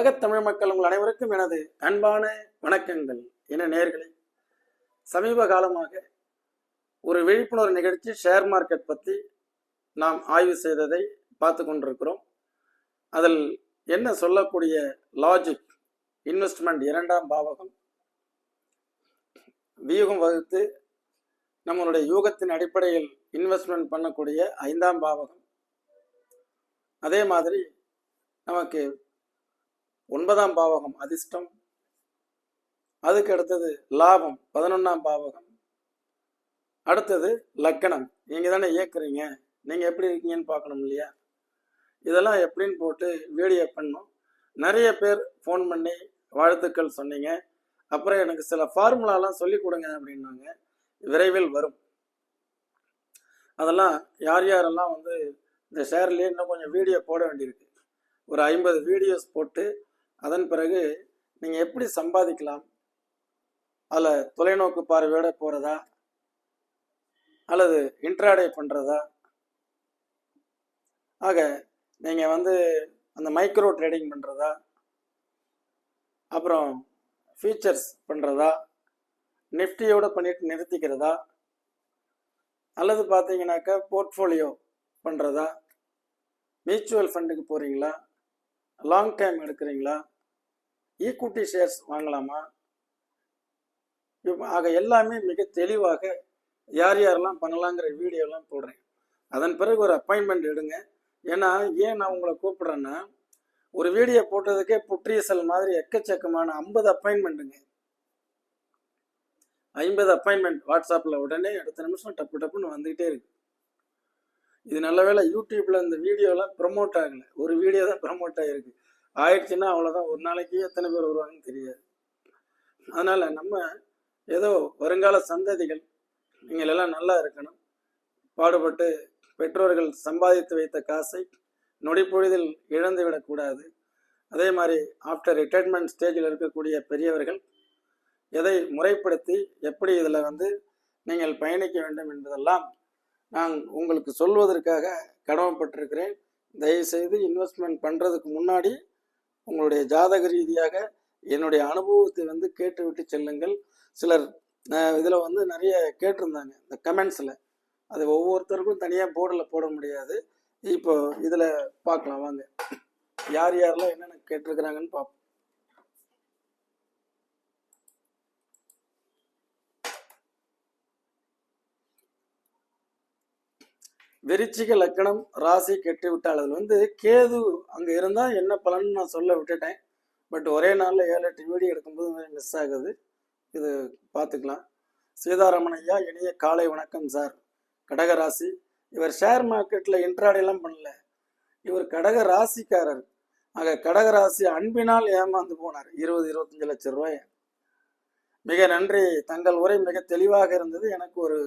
உலகத் தமிழ் மக்கள் உங்கள் அனைவருக்கும் எனது அன்பான வணக்கங்கள். என நேர்களே சமீப காலமாக ஒரு விழிப்புணர்வு நிகழ்ச்சி ஷேர் மார்க்கெட் பற்றி நாம் ஆய்வு செய்ததை பார்த்து கொண்டிருக்கிறோம். அதில் என்ன சொல்லக்கூடிய லாஜிக் இன்வெஸ்ட்மெண்ட் இரண்டாம் பாவகம் வியூகம் வகுத்து நம்மளுடைய யூகத்தின் அடிப்படையில் இன்வெஸ்ட்மெண்ட் பண்ணக்கூடிய ஐந்தாம் பாவகம். அதே மாதிரி நமக்கு ஒன்பதாம் பாவகம் அதிர்ஷ்டம். அதுக்கு அடுத்தது லாபம் பதினொன்றாம் பாவகம். அடுத்தது லக்கணம். நீங்கள் தானே இயக்குறீங்க. நீங்கள் எப்படி இருக்கீங்கன்னு பார்க்கணும் இல்லையா? இதெல்லாம் எப்படின்னு போட்டு வீடியோ பண்ணோம் நிறைய பேர் ஃபோன் பண்ணி வாழ்த்துக்கள் சொன்னீங்க. அப்புறம் எனக்கு சில ஃபார்முலாலாம் சொல்லி கொடுங்க அப்படின்னாங்க. விரைவில் வரும். அதெல்லாம் யார் யாரெல்லாம் வந்து இந்த ஷேர்லேயே இன்னும் கொஞ்சம் வீடியோ போட வேண்டியிருக்கு. ஒரு ஐம்பது வீடியோஸ் போட்டு அதன் பிறகு நீங்கள் எப்படி சம்பாதிக்கலாம்? அதில் தொலைநோக்கு பார்வையோட போகிறதா அல்லது இன்ட்ராடே பண்ணுறதா ஆக நீங்கள் வந்து அந்த மைக்ரோ ட்ரேடிங் பண்ணுறதா அப்புறம் ஃபீச்சர்ஸ் பண்ணுறதா நிஃப்டியோட பண்ணிட்டு நிறுத்திக்கிறதா? அல்லது பார்த்தீங்கன்னாக்கா போர்ட்ஃபோலியோ பண்ணுறதா மியூச்சுவல் ஃபண்டுக்கு போகிறீங்களா லாங் டைம் எடுக்கிறீங்களா? ஈக்குட்டி ஷேர்ஸ் வாங்கலாமா? ஆக எல்லாமே மிக தெளிவாக யார் யாரெல்லாம் பண்ணலாங்கிற வீடியோலாம் போடுறேன். அதன் பிறகு ஒரு அப்பாயின்மெண்ட் எடுங்க. ஏன்னா ஏன் நான் உங்களை கூப்பிட்றேன்னா ஒரு வீடியோ போட்டதுக்கே புற்றீசல் மாதிரி எக்கச்சக்கமான ஐம்பது அப்பாயின்மெண்ட்டுங்க ஐம்பது அப்பாயின்மெண்ட் வாட்ஸ்அப்பில் உடனே அடுத்த நிமிஷம் டப்பு டப்புன்னு வந்துக்கிட்டே இருக்கு. இது நல்ல வேளை யூடியூப்பில் இந்த வீடியோலாம் ப்ரமோட் ஆகலை. ஒரு வீடியோ தான் ப்ரமோட் ஆகிருக்கு ஆயிடுச்சுன்னா அவ்வளோதான் ஒரு நாளைக்கு எத்தனை பேர் வருவாங்கன்னு தெரியாது. அதனால் நம்ம ஏதோ வருங்கால சந்ததிகள் நீங்கள் எல்லாம் நல்லா இருக்கணும். பாடுபட்டு பெற்றோர்கள் சம்பாதித்து வைத்த காசை நொடிப்பொழுதில் இழந்து விடக்கூடாது. அதே மாதிரி ஆஃப்டர் ரிட்டைர்மெண்ட் ஸ்டேஜில் இருக்கக்கூடிய பெரியவர்கள் எதை முறைப்படுத்தி எப்படி இதில் வந்து நீங்கள் பயணிக்க வேண்டும் என்பதெல்லாம் நான் உங்களுக்கு சொல்வதற்காக கடமைப்பட்டிருக்கிறேன். தயவுசெய்து இன்வெஸ்ட்மெண்ட் பண்ணுறதுக்கு முன்னாடி உங்களுடைய ஜாதக ரீதியாக என்னுடைய அனுபவத்தை வந்து கேட்டுவிட்டு செல்லுங்கள். சிலர் இதில் வந்து நிறைய கேட்டிருந்தாங்க இந்த கமெண்ட்ஸில் அது ஒவ்வொருத்தருக்கும் தனியாக போர்டில் போட முடியாது. இப்போ இதில் பார்க்கலாம் வாங்க. யார் யாரெல்லாம் என்னென்ன கேட்டிருக்கிறாங்கன்னு பார்ப்போம் விருச்சிக லக்கணம் ராசி கெட்டுவிட்டால் அதில் வந்து கேது அங்கே இருந்தால் என்ன பலன்னு நான் சொல்ல விட்டுட்டேன். பட் ஒரே நாளில் ஏழு எட்டு வீடியோ எடுக்கும்போது மிஸ் ஆகுது. இது பார்த்துக்கலாம் சீதாராமன் ஐயா இனிய காலை வணக்கம் சார். கடகராசி இவர் ஷேர் மார்க்கெட்டில் இன்ட்ராடெல்லாம் பண்ணல. இவர் கடக ராசிக்காரர். ஆக கடகராசி அன்பினால் ஏமாந்து போனார். இருபது இருபத்தஞ்சு லட்சம் ரூபாய். மிக நன்றி. தங்கள் உரை மிக தெளிவாக இருந்தது. எனக்கு ஒரு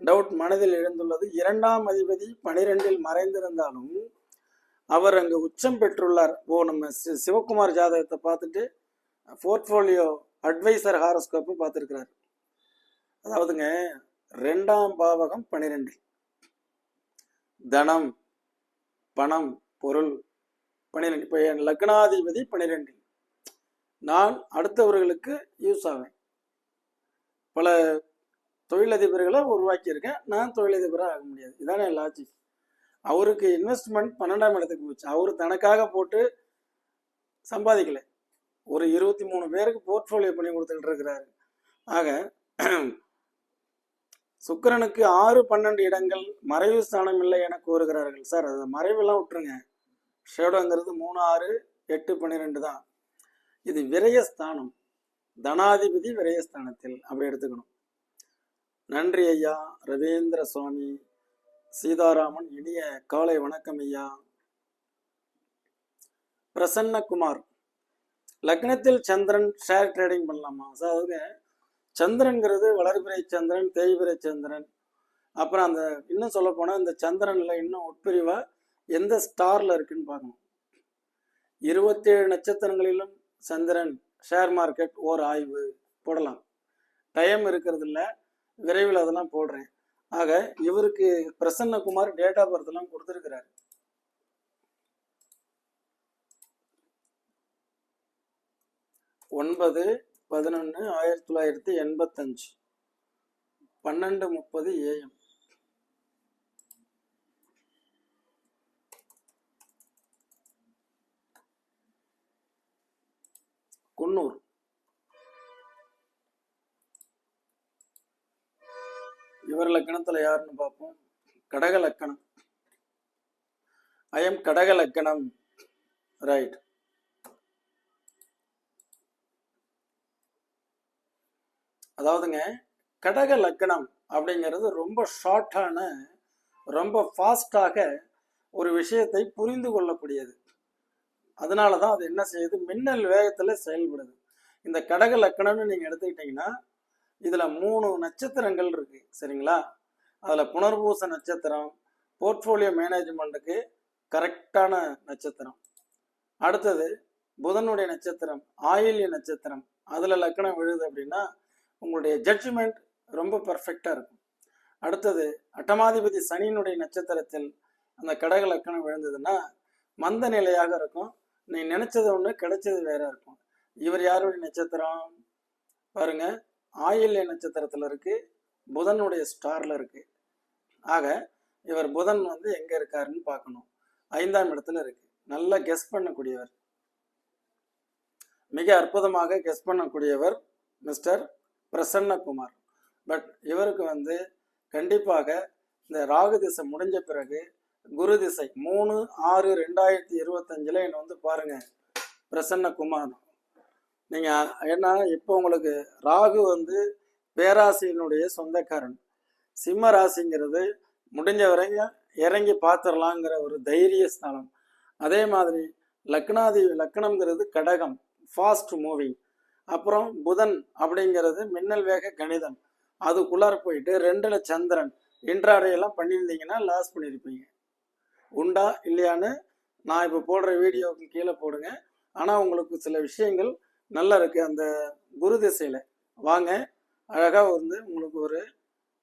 டவுட் மனதில் எழுந்துள்ளது. இரண்டாம் அதிபதி பனிரெண்டில் மறைந்திருந்தாலும் அவர் அங்கு உச்சம் பெற்றுள்ளார். ஓ நம்ம சிவகுமார் ஜாதகத்தை பார்த்துட்டு போர்ட்ஃபோலியோ அட்வைசர் ஹாரோஸ்கோப்பு பார்த்துருக்கிறார். அதாவதுங்க ரெண்டாம் பாவகம் பனிரெண்டு தனம் பணம் பொருள் பனிரெண்டு இப்போ என் லக்னாதிபதி பனிரெண்டு நான் அடுத்தவர்களுக்கு யூஸ் ஆவேன். பல தொழிலதிபர்களை உருவாக்கியிருக்கேன். நான் தொழிலதிபராக ஆக முடியாது. இதானே லாஜிக் அவருக்கு இன்வெஸ்ட்மெண்ட் பன்னெண்டாம் இடத்துக்கு போச்சு. அவர் தனக்காக போட்டு சம்பாதிக்கல. ஒரு இருபத்தி மூணு பேருக்கு போர்ட்ஃபோலியோ பண்ணி கொடுத்துட்டு இருக்கிறாரு. ஆக சுக்கிரனுக்கு ஆறு பன்னெண்டு இடங்கள் மறைவு ஸ்தானம் இல்லை என கூறுகிறார்கள். சார் அது மறைவெல்லாம் விட்டுருங்க. ஷேடோங்கிறது மூணு ஆறு எட்டு பன்னிரெண்டு தான். இது விரயஸ்தானம். தனாதிபதி விரயஸ்தானத்தில். அப்படி எடுத்துக்கணும். நன்றி ஐயா. ரவீந்திர சுவாமி சீதாராமன் இனிய காலை வணக்கம் ஐயா. பிரசன்னகுமார் லக்னத்தில் சந்திரன் ஷேர் ட்ரேடிங் பண்ணலாமா? அதாவது சந்திரன்கிறது வளர்பிறை சந்திரன் தேய்பிறை சந்திரன். அப்புறம் அந்த இன்னும் சொல்ல போனால் இந்த சந்திரன்ல இன்னும் உட்பிரிவா எந்த ஸ்டார்ல இருக்குன்னு பார்க்கணும். இருபத்தேழு நட்சத்திரங்களிலும் சந்திரன் ஷேர் மார்க்கெட் ஓர் ஆய்வு. போடலாம். டைம் இருக்கிறது இல்லை விரைவில் அதெல்லாம் போடுறேன். ஆக இவருக்கு பிரசன்னகுமார் டேட் ஆஃப் பர்த் எல்லாம் கொடுத்துருக்கிறார். ஒன்பது பதினொன்று ஆயிரத்தி தொள்ளாயிரத்தி எண்பத்தஞ்சு. பன்னெண்டு முப்பது ஏஎம் குன்னூர். இவர் லக்கணத்துல யாருன்னு பார்ப்போம். கடக லக்கணம் ஐஎம் கடக லக்கணம் ரைட் அதாவதுங்க கடக லக்கணம் அப்படிங்கிறது ரொம்ப ஷார்ட்டான ரொம்ப ஃபாஸ்டாக ஒரு விஷயத்தை புரிந்து கொள்ளக்கூடியது. அதனால தான் அது என்ன செய்யுது? மின்னல் வேகத்தில் செயல்படுது. இந்த கடக லக்கணம்னு நீங்கள் எடுத்துக்கிட்டிங்கன்னா இதில் மூணு நட்சத்திரங்கள் இருக்கு சரிங்களா? அதில் புனர்பூச நட்சத்திரம் போர்ட்ஃபோலியோ மேனேஜ்மெண்ட்டுக்கு கரெக்டான நட்சத்திரம். அடுத்தது புதனுடைய நட்சத்திரம் ஆயில்ய நட்சத்திரம். அதில் லக்கணம் விழுது அப்படின்னா உங்களுடைய ஜட்ஜ்மெண்ட் ரொம்ப பர்ஃபெக்டாக இருக்கும். அடுத்தது அட்டமாதிபதி சனியினுடைய நட்சத்திரத்தில் அந்த கடக லக்கணம் விழுந்ததுன்னா மந்த நிலையாக இருக்கும். நீ நினைச்சது ஒன்று கிடைச்சது வேற இருக்கும். இவர் யாருடைய நட்சத்திரம்? பாருங்க ஆயில்ய நட்சத்திரத்தில் இருக்குது புதனுடைய ஸ்டாரில் இருக்குது ஆக இவர் புதன் வந்து எங்கே இருக்காருன்னு பார்க்கணும். ஐந்தாம் இடத்துல இருக்குது நல்லா கெஸ் பண்ணக்கூடியவர். மிக அற்புதமாக கெஸ் பண்ணக்கூடியவர் மிஸ்டர் பிரசன்னகுமார். பட் இவருக்கு வந்து கண்டிப்பாக இந்த ராகு திசை முடிஞ்ச பிறகு குரு திசை மூணு ஆறு ரெண்டாயிரத்தி இருபத்தஞ்சில் என்னை வந்து பாருங்கள் பிரசன்னகுமார். நீங்கள் ஏன்னா இப்போ உங்களுக்கு ராகு வந்து பேராசியினுடைய சொந்தக்காரன். சிம்ம ராசிங்கிறது முடிஞ்ச வரைக்கும் இறங்கி பார்த்துடலாங்கிற ஒரு தைரிய ஸ்தானம் அதே மாதிரி லக்னாதி லக்னம்ங்கிறது கடகம் ஃபாஸ்ட் மூவிங் அப்புறம் புதன் அப்படிங்கிறது மின்னல் வேக கணிதம். அதுக்குள்ளார போயிட்டு ரெண்டுல சந்திரன். இன்றாடையெல்லாம் பண்ணியிருந்தீங்கன்னா லாஸ் பண்ணியிருப்பீங்க. உண்டா இல்லையான்னு நான் இப்போ போடுற வீடியோவுக்கு கீழே போடுங்க. ஆனால் உங்களுக்கு சில விஷயங்கள் நல்லா இருக்குது அந்த குரு திசையில். வாங்க. அழகாக வந்து உங்களுக்கு ஒரு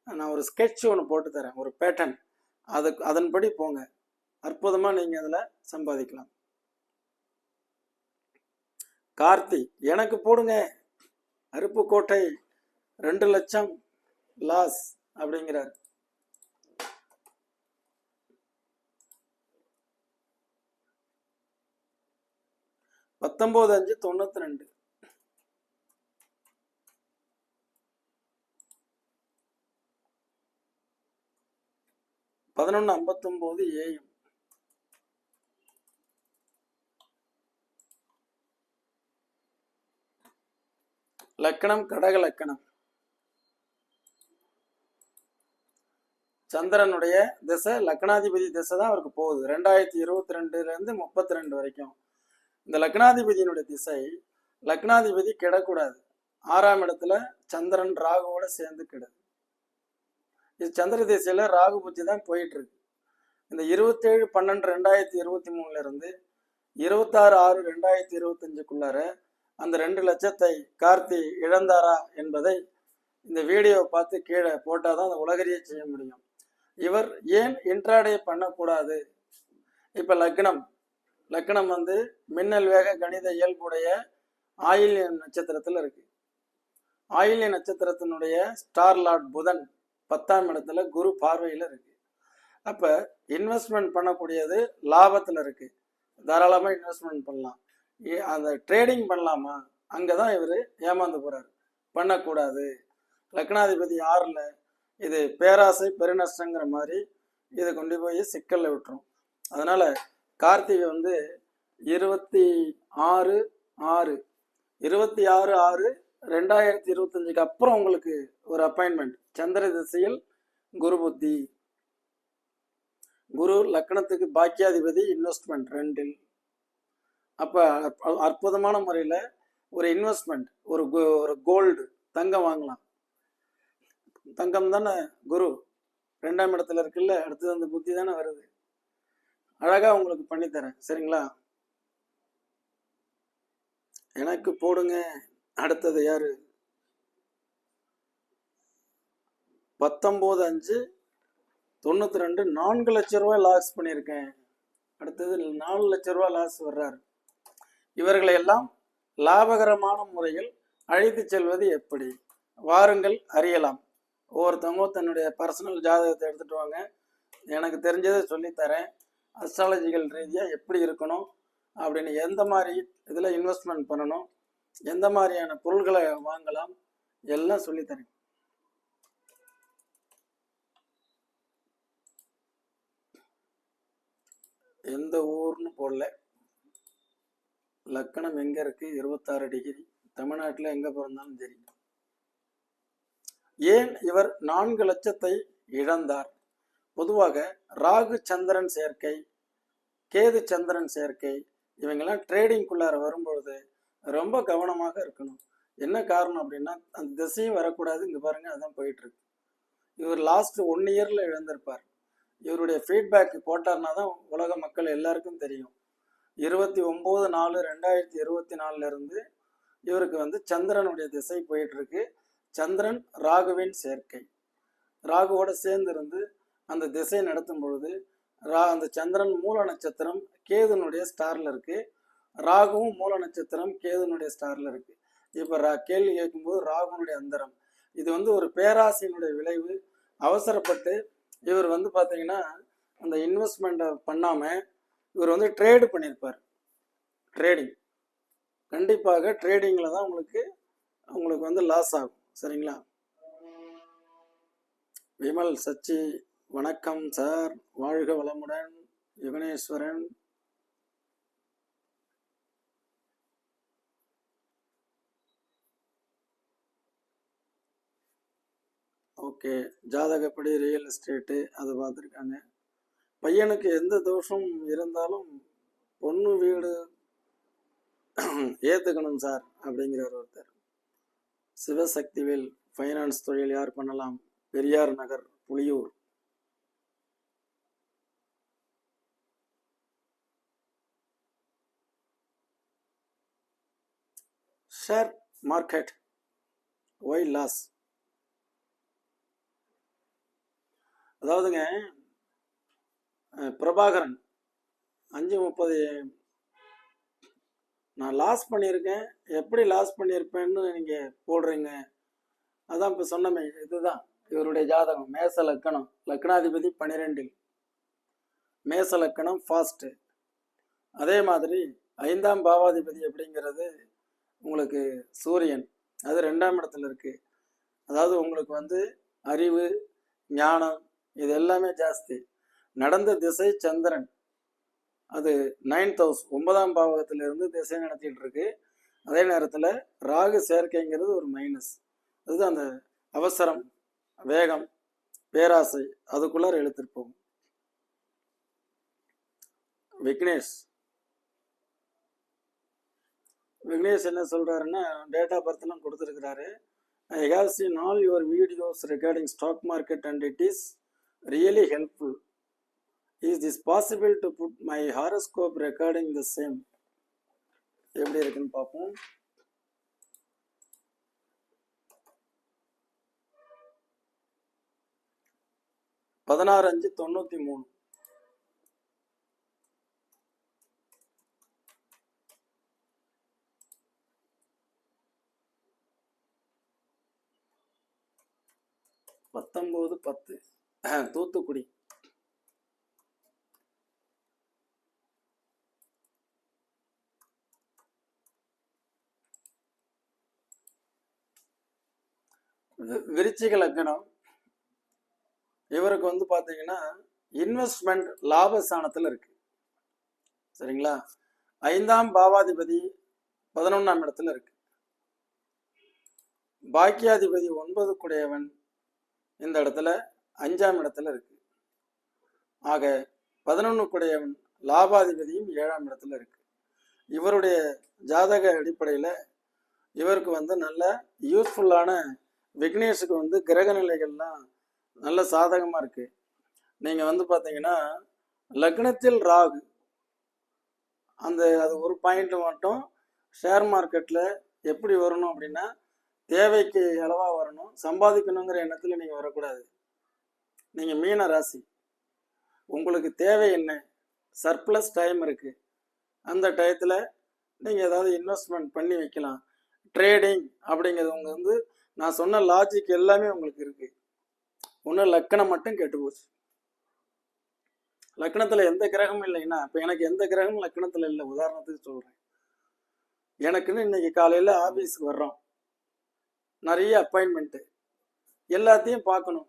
நான் ஒரு ஸ்கெட்ச் ஒன்று போட்டு தரேன். ஒரு பேட்டர்ன் அதுக்கு அதன்படி போங்க. அற்புதமாக நீங்கள் அதில் சம்பாதிக்கலாம். கார்த்தி எனக்கு போடுங்க. அருப்புக்கோட்டை ரெண்டு லட்சம் லாஸ் அப்படிங்கிறார். பத்தொம்போது அஞ்சு தொண்ணூத்தி ரெண்டு. பதினொன்று ஐம்பத்தொம்போது ஏஎம் லக்கணம் கடக லக்கணம். சந்திரனுடைய திசை லக்னாதிபதி திசை தான் அவருக்கு போகுது. ரெண்டாயிரத்தி இருபத்தி ரெண்டுலேருந்து முப்பத்தி ரெண்டு வரைக்கும். இந்த லக்னாதிபதியினுடைய திசை லக்னாதிபதி கிடக்கூடாது. ஆறாம் இடத்துல சந்திரன் ராகுவோட சேர்ந்து கிடது. இது சந்திர திசையில ராகு புத்தி தான் போயிட்டு இருக்கு இந்த இருபத்தேழு பன்னெண்டு ரெண்டாயிரத்தி இருபத்தி மூணுல இருந்து இருபத்தாறு ஆறு ரெண்டாயிரத்தி இருபத்தஞ்சுக்குள்ளார அந்த ரெண்டு லட்சத்தை கார்த்தி இழந்தாரா என்பதை இந்த வீடியோவை பார்த்து கீழே போட்டால் தான் அந்த உலகறிய செய்ய முடியும். இவர் ஏன் இன்ட்ராடே பண்ணக்கூடாது? இப்போ லக்னம். லக்னம் வந்து மின்னல் வேக கணித இயல்புடைய ஆயில்ய நட்சத்திரத்தில் இருக்கு. ஆயில்ய நட்சத்திரத்தினுடைய ஸ்டார் லார்ட் புதன் பத்தாம் இடத்துல குரு பார்வையில் இருக்கு. அப்போ இன்வெஸ்ட்மெண்ட் பண்ணக்கூடியது லாபத்தில் இருக்கு. தாராளமாக இன்வெஸ்ட்மெண்ட் பண்ணலாம். அந்த ட்ரேடிங் பண்ணலாமா? அங்கே தான் இவர் ஏமாந்து போகிறாரு பண்ணக்கூடாது. லக்னாதிபதி ஆறில் இது பேராசை பெருநஷ்டங்கிற மாதிரி இதை கொண்டு போய் சிக்கலில் விட்டுரும். அதனால் கார்த்திகை வந்து இருபத்தி ஆறு ஆறு. இருபத்தி ஆறு ஆறு. ரெண்டாயிரத்தி இருபத்தஞ்சுக்கு அப்புறம் உங்களுக்கு ஒரு அப்பாயின்மெண்ட் சந்திர திசையில் குரு புத்தி குரு லக்னத்துக்கு பாக்கியாதிபதி இன்வெஸ்ட்மெண்ட் ரெண்டில். அப்போ அற்புதமான முறையில் ஒரு இன்வெஸ்ட்மெண்ட் ஒரு ஒரு கோல்டு தங்கம் வாங்கலாம். தங்கம் தானே குரு? ரெண்டாம் இடத்துல இருக்குல்ல அடுத்தது அந்த புத்தி தானே வருது. அழகா உங்களுக்கு பண்ணித்தரேன் சரிங்களா? எனக்கு போடுங்க அடுத்தது யாரு? பத்தொம்போது அஞ்சு தொண்ணூற்றி ரெண்டு நான்கு லட்ச ரூபாய் லாஸ் பண்ணியிருக்கேன். அடுத்தது நாலு லட்ச ரூபாய் லாஸ் வர்றாரு. இவர்களை எல்லாம் லாபகரமான முறையில் அழைத்து செல்வது எப்படி? வாருங்கள் அறியலாம். ஒவ்வொருத்தவங்க தன்னுடைய பர்சனல் ஜாதகத்தை எடுத்துட்டு வாங்க. எனக்கு தெரிஞ்சதை சொல்லித்தரேன். அஸ்ட்ராலஜிக்கல் ரீதியாக எப்படி இருக்கணும்? அப்படின்னு எந்த மாதிரி இதில் இன்வெஸ்ட்மெண்ட் பண்ணணும்? எந்த மாதிரியான பொருள்களை வாங்கலாம்? எல்லாம் சொல்லித்தரேன். எந்த ஊர்னு போடல. லக்கணம் எங்க இருக்கு? இருபத்தாறு டிகிரி. தமிழ்நாட்டில் எங்க பிறந்தாலும் சரி. ஏன் இவர் நான்கு லட்சத்தை இழந்தார்? பொதுவாக ராகு சந்திரன் சேர்க்கை கேது சந்திரன் சேர்க்கை இவங்கெல்லாம் ட்ரேடிங்குள்ளார வரும்பொழுது ரொம்ப கவனமாக இருக்கணும். என்ன காரணம் அப்படின்னா அந்த திசையும் வரக்கூடாது. இங்கே பாருங்க அதுதான் போயிட்டு இருக்கு. இவர் லாஸ்ட் ஒன் இயர்ல இழந்திருப்பார். இவருடைய ஃபீட்பேக் போட்டார்னா தான் உலக மக்கள் எல்லாருக்கும் தெரியும். இருபத்தி ஒம்பது நாலு ரெண்டாயிரத்தி இருபத்தி நாலுல இருந்து இவருக்கு வந்து சந்திரனுடைய திசை போயிட்டு இருக்கு சந்திரன் ராகுவின் சேர்க்கை. ராகுவோட சேர்ந்து இருந்து அந்த திசை நடத்தும் பொழுது ரா அந்த சந்திரன் மூல நட்சத்திரம் கேதுனுடைய ஸ்டார்ல இருக்கு. ராகுவும் மூல நட்சத்திரம் கேதுனுடைய ஸ்டார்ல இருக்கு. இப்ப ரா கேள்வி கேட்கும்போது ராகுனுடைய அந்தரம். இது வந்து ஒரு பேராசையினுடைய விளைவு. அவசரப்பட்டு இவர் வந்து பார்த்தீங்கன்னா அந்த இன்வெஸ்ட்மெண்ட்டை பண்ணாமல் இவர் வந்து ட்ரேடு பண்ணியிருப்பார் ட்ரேடிங் கண்டிப்பாக ட்ரேடிங்கில் தான் உங்களுக்கு உங்களுக்கு வந்து லாஸ் ஆகும். சரிங்களா? விமல் சச்சி வணக்கம் சார் வாழ்க வளமுடன். யுகனேஸ்வரன். ஓகே. ஜாதகப்படி ரியல் எஸ்டேட்டு அதை பார்த்துருக்காங்க. பையனுக்கு எந்த தோஷம் இருந்தாலும் பொண்ணு வீடு ஏற்றுக்கணும் சார் அப்படிங்கிறார் ஒருத்தர். சிவசக்திவேல் ஃபைனான்ஸ் தொழில் யார் பண்ணலாம்? Periyar Nagar Puliyur share market why loss அதாவதுங்க பிரபாகரன். அஞ்சு முப்பது நான் லாஸ் பண்ணியிருக்கேன். எப்படி லாஸ் பண்ணியிருப்பேன்னு நீங்கள் போடுறீங்க. அதான் இப்போ சொன்னமே இதுதான். இவருடைய ஜாதகம் மேச லக்கணம். லக்னாதிபதி பன்னிரெண்டில் மேச லக்கணம் ஃபாஸ்ட்டு அதே மாதிரி ஐந்தாம் பாவாதிபதி அப்படிங்கிறது உங்களுக்கு சூரியன். அது ரெண்டாம் இடத்துல இருக்குது அதாவது உங்களுக்கு வந்து அறிவு ஞானம் இது எல்லாமே ஜாஸ்தி. நடந்த திசை சந்திரன். அது நைன்த் ஹவுஸ் ஒன்பதாம் பாவகத்திலிருந்து திசை நடத்திட்டு இருக்கு அதே நேரத்தில் ராகு சேர்க்கைங்கிறது ஒரு மைனஸ் அதுதான் அந்த அவசரம் வேகம் பேராசை அதுக்குள்ளார எழுத்திருப்போம் விக்னேஷ். விக்னேஷ் என்ன சொல்றாருன்னா டேட்டா பர்த்லாம் கொடுத்துருக்கிறாரு I have seen all your videos regarding stock market and it is really helpful is this possible to put my horoscope regarding the same எப்படி இருக்குன்னு பார்ப்போம். பதினாறு அஞ்சு தொண்ணூத்தி மூணு. பத்தொன்பது பத்து. தூத்துக்குடி. வி- விருச்சிக லக்னம் இவருக்கு வந்து பாத்தீங்கன்னா இன்வெஸ்ட்மெண்ட் லாபஸ்தானத்துல இருக்கு. சரிங்களா? ஐந்தாம் பாவாதிபதி பதினொன்னாம் இடத்துல இருக்கு. பாக்கியாதிபதி ஒன்பது குடையவன் இந்த இடத்துல அஞ்சாம் இடத்துல இருக்கு. ஆக பதினொன்று குடையவன் லாபாதிபதியும் ஏழாம் இடத்துல இருக்கு. இவருடைய ஜாதக அடிப்படையில் இவருக்கு வந்து நல்ல யூஸ்ஃபுல்லான விக்னேஷுக்கு வந்து கிரக நிலைகள்லாம் நல்ல சாதகமாக இருக்கு. நீங்கள் வந்து பார்த்தீங்கன்னா லக்னத்தில் ராகு. அந்த அது ஒரு பாயிண்ட் மட்டும் ஷேர் மார்க்கெட்டில் எப்படி வரணும் அப்படின்னா தேவைக்கு அளவாக வரணும் சம்பாதிக்கணுங்கிற எண்ணத்தில் நீங்கள் வரக்கூடாது. நீங்கள் மீன ராசி. உங்களுக்கு தேவை என்ன? சர்ப்ளஸ் டைம் இருக்குது அந்த டயத்தில் நீங்கள் ஏதாவது இன்வெஸ்ட்மெண்ட் பண்ணி வைக்கலாம். ட்ரேடிங் அப்படிங்கிறது உங்க வந்து நான் சொன்ன லாஜிக் எல்லாமே உங்களுக்கு இருக்கு. ஒன்றும் லக்கணம் மட்டும் கெட்டு போச்சு. லக்கணத்தில் எந்த கிரகமும் இல்லைன்னா இப்போ எனக்கு எந்த கிரகமும் லக்கணத்தில் இல்லை. உதாரணத்துக்கு சொல்கிறேன் எனக்குன்னு இன்னைக்கு காலையில் ஆஃபீஸுக்கு வர்றோம். நிறைய அப்பாயின்மெண்ட்டு எல்லாத்தையும் பார்க்கணும்.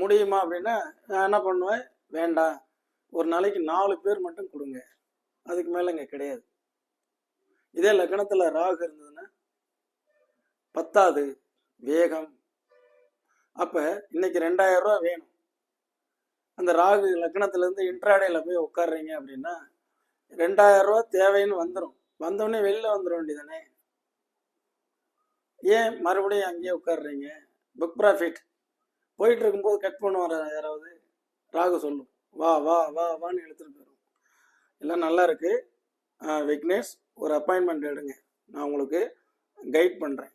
முடியுமா அப்படின்னா நான் என்ன பண்ணுவேன்? வேண்டாம். ஒரு நாளைக்கு நாலு பேர் மட்டும் கொடுங்க. அதுக்கு மேலே இங்கே கிடையாது. இதே லக்னத்தில் ராகு இருந்ததுன்னா பத்தாது வேகம். அப்போ இன்னைக்கு ரெண்டாயிரம் ரூபா வேணும். அந்த ராகு லக்னத்துலேருந்து இன்ட்ராடேல போய் உட்காடுறீங்க அப்படின்னா ரெண்டாயிரம் ரூபா தேவைன்னு வந்துடும் வந்தோடனே வெளில வந்துட வேண்டியதானே ஏன் மறுபடியும் அங்கேயே உட்காடுறீங்க புக் ப்ராஃபிட் போயிட்டு இருக்கும்போது கட் பண்ணுவார் யாராவது? ராகு சொல்லும் வா வா வா வான்னு எடுத்துகிட்டு போயிடும் எல்லாம் நல்லா இருக்கு. விக்னேஷ் ஒரு அப்பாயின்மெண்ட் எடுங்க. நான் உங்களுக்கு கைட் பண்ணுறேன்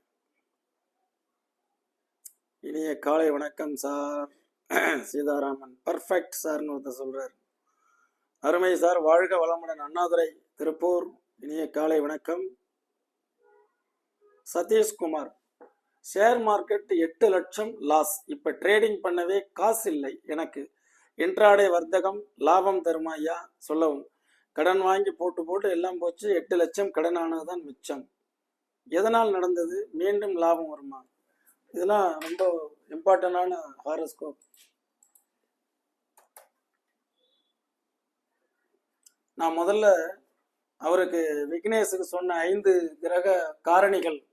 இனிய காலை வணக்கம் சார். சீதாராமன். பர்ஃபெக்ட் சார்னு ஒருத்தர் சொல்கிறார் அருமை சார். வாழ்க வளமுடன் அண்ணாதுரை திருப்பூர். இனிய காலை வணக்கம். சதீஷ்குமார். ஷேர் மார்க்கெட் எட்டு லட்சம் லாஸ் இப்போ ட்ரேடிங் பண்ணவே காசு இல்லை எனக்கு. இன்ட்ராடே வர்த்தகம் லாபம் தருமா ஐயா? சொல்லவும். கடன் வாங்கி போட்டு போட்டு எல்லாம் போச்சு. எட்டு லட்சம் கடன் ஆனதுதான் மிச்சம். எதனால் நடந்தது? மீண்டும் லாபம் வருமா? இதெல்லாம் ரொம்ப இம்பார்ட்டண்டான ஹாரோஸ்கோப் நான் முதல்ல அவருக்கு விக்னேஷுக்கு சொன்ன ஐந்து கிரக காரணிகள்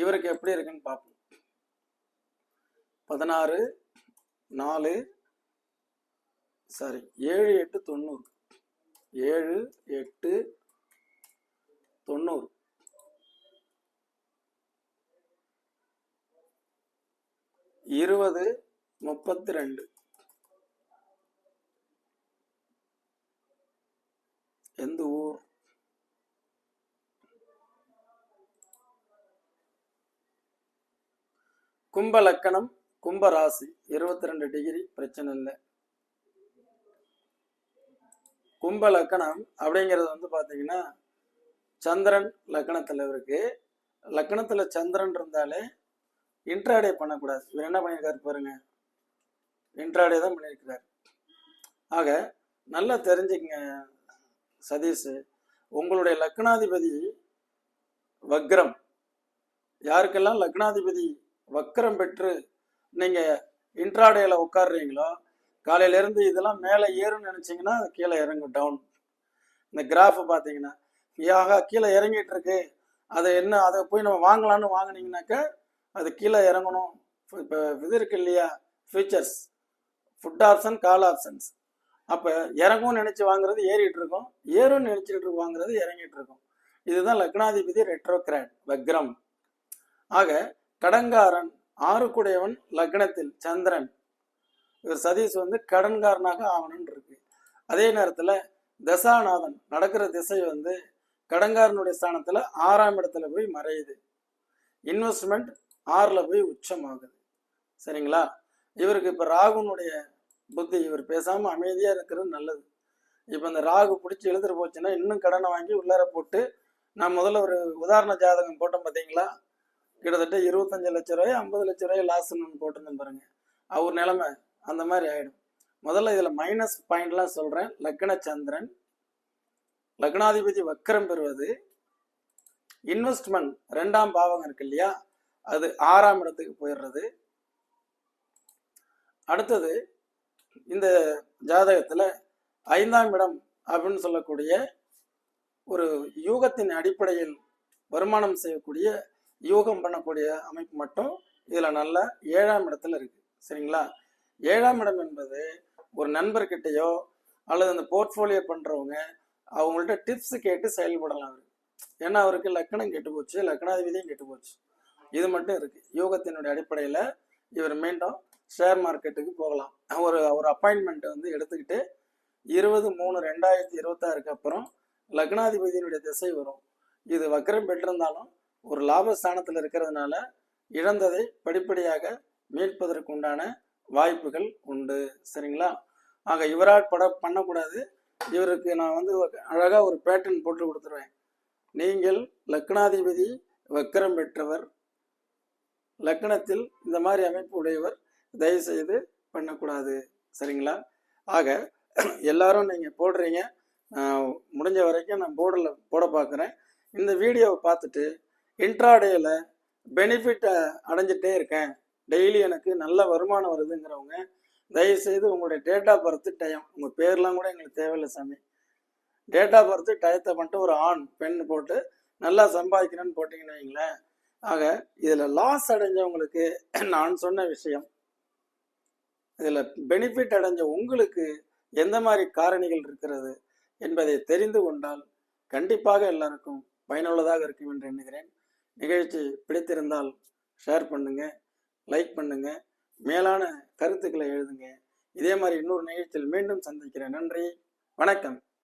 இவருக்கு எப்படி இருக்குன்னு பார்ப்போம். பதினாறு நாலு சாரி ஏழு எட்டு தொண்ணூறு. ஏழு எட்டு தொண்ணூறு. இருபது முப்பத்தி ரெண்டு எந்த ஊர் கும்ப லக்கணம் கும்ப ராசி இருபத்தி ரெண்டு டிகிரி பிரச்சனை இல்லை. கும்ப லக்கணம் அப்படிங்கிறது வந்து பார்த்தீங்கன்னா சந்திரன் லக்கணத்தில் இருக்கு. லக்கணத்தில் சந்திரன் இருந்தாலே இன்ட்ராடே பண்ணக்கூடாது. இவர் என்ன பண்ணியிருக்காரு பாருங்க இன்ட்ராடே தான் பண்ணியிருக்கிறார் ஆக நல்லா தெரிஞ்சுக்கங்க சதீஷ். உங்களுடைய லக்னாதிபதி வக்ரம். யாருக்கெல்லாம் லக்னாதிபதி வக்ரம் பெற்று நீங்கள் இன்ட்ராடேல உட்காடுறீங்களோ காலையிலேருந்து இதெல்லாம் மேலே ஏறும்னு நினச்சிங்கன்னா கீழே இறங்கும் டவுன் இந்த கிராஃப் பார்த்தீங்கன்னா யாக கீழே இறங்கிட்டு இருக்கு. அதை என்ன அதை போய் நம்ம வாங்கலாம்னு வாங்குனீங்கன்னாக்க அது கீழே இறங்கணும். இப்போ இது இருக்கு இல்லையா? Futures put option call options அப்போ இறங்கும்னு நினச்சி வாங்குறது ஏறிட்டு இருக்கோம். ஏறும்னு நினச்சிட்டு வாங்குறது இறங்கிட்டு இருக்கும். இதுதான் லக்னாதிபதி ரெட்ரோகிராட் வக்ரம். ஆக கடன்காரன் ஆறுக்குடையவன் லக்னத்தில் சந்திரன். இவர் சதீஷ் வந்து கடன்காரனாக ஆகணும்னு இருக்கு அதே நேரத்தில் தசாநாதன் நடக்கிற திசை வந்து கடங்காரனுடைய ஸ்தானத்தில் ஆறாம் இடத்துல போய் மறையுது. இன்வெஸ்ட்மெண்ட் ஆறில் போய் உச்சமாகுது. சரிங்களா? இவருக்கு இப்போ ராகுனுடைய புத்தி இவர் பேசாமல் அமைதியாக இருக்கிறது நல்லது. இப்போ இந்த ராகு பிடிச்சி எழுதுட்டு போச்சுன்னா இன்னும் கடனை வாங்கி உள்ளார போட்டு நான் முதல்ல ஒரு உதாரண ஜாதகம் போட்டேன் பார்த்தீங்களா கிட்டத்தட்ட இருபத்தஞ்சு லட்ச ரூபாய் ஐம்பது லட்ச ரூபாய் லாஸ்ன்னு போட்டிருந்தேன் பாருங்க. அவர் நிலைமை. அந்த மாதிரி ஆயிடும். முதல்ல இதில் மைனஸ் பாயிண்ட்லாம் சொல்கிறேன் லக்ன சந்திரன் லக்னாதிபதி வக்கரம் பெறுவது. இன்வெஸ்ட்மெண்ட் ரெண்டாம் பாவம் இருக்கு இல்லையா? அது ஆறாம் இடத்துக்கு போயிடுறது. அடுத்தது இந்த ஜாதகத்தில் ஐந்தாம் இடம் அப்படின்னு சொல்லக்கூடிய ஒரு யூகத்தின் அடிப்படையில் வருமானம் செய்யக்கூடிய யூகம் பண்ணக்கூடிய அமைப்பு மட்டும் இதில் நல்ல ஏழாம் இடத்துல இருக்கு. சரிங்களா? ஏழாம் இடம் என்பது ஒரு நண்பர்கிட்டயோ அல்லது அந்த போர்ட்ஃபோலியோ பண்ணுறவங்க அவங்கள்ட்ட டிப்ஸ் கேட்டு செயல்படலாம் அவரு. ஏன்னா அவருக்கு லக்கணம் கெட்டு போச்சு லக்கணாதிபதியும் கெட்டு போச்சு. இது மட்டும் இருக்கு. யோகத்தினுடைய அடிப்படையில் இவர் மீண்டும் ஷேர் மார்க்கெட்டுக்கு போகலாம். ஒரு ஒரு அப்பாயின்மெண்ட் வந்து எடுத்துக்கிட்டு இருபது மூணு ரெண்டாயிரத்தி இருபத்தாறுக்கு அப்புறம் லக்னாதிபதியினுடைய திசை வரும். இது வக்கரம் பெற்றிருந்தாலும் ஒரு லாபஸ்தானத்தில் இருக்கிறதுனால இழந்ததை படிப்படியாக மீட்பதற்கு உண்டான வாய்ப்புகள் உண்டு. சரிங்களா? ஆக இவரால் பட பண்ணக்கூடாது. இவருக்கு நான் வந்து அழகாக ஒரு பேட்டர்ன் போட்டு கொடுத்துருவேன். நீங்கள் லக்னாதிபதி வக்கரம் பெற்றவர். லக்னத்தில் இந்த மாதிரி அமைப்பு உடையவர் தயவு செய்து பண்ணக்கூடாது. சரிங்களா? ஆக எல்லாரும் நீங்கள் போடுறீங்க. முடிஞ்ச வரைக்கும் நான் போர்டில் போட பார்க்குறேன். இந்த வீடியோவை பார்த்துட்டு இன்ட்ராடேயில் பெனிஃபிட்டை அடைஞ்சிட்டே இருக்கேன். டெய்லி எனக்கு நல்ல வருமானம் வருதுங்கிறவங்க தயவுசெய்து உங்களுடைய டேட் ஆஃப் பர்த் டயம் உங்கள் பேர்லாம் கூட எங்களுக்கு தேவையில்லை சாமி. டேட் ஆஃப் பர்த் டயத்தை மட்டும் ஒரு ஆண் பெண் போட்டு நல்லா சம்பாதிக்கணும்னு போட்டிங்கன்னு வைங்களேன். ஆக இதில் லாஸ் அடைஞ்சவங்களுக்கு நான் சொன்ன விஷயம் இதில் பெனிஃபிட் அடைஞ்ச உங்களுக்கு எந்த மாதிரி காரணிகள் இருக்கிறது என்பதை தெரிந்து கொண்டால் கண்டிப்பாக எல்லாருக்கும் பயனுள்ளதாக இருக்கும் என்று எண்ணுகிறேன். நிகழ்ச்சி பிடித்திருந்தால் ஷேர் பண்ணுங்க லைக் பண்ணுங்க மேலான கருத்துக்களை எழுதுங்க. இதே மாதிரி இன்னொரு நிகழ்ச்சியில் மீண்டும் சந்திக்கிறேன். நன்றி வணக்கம்.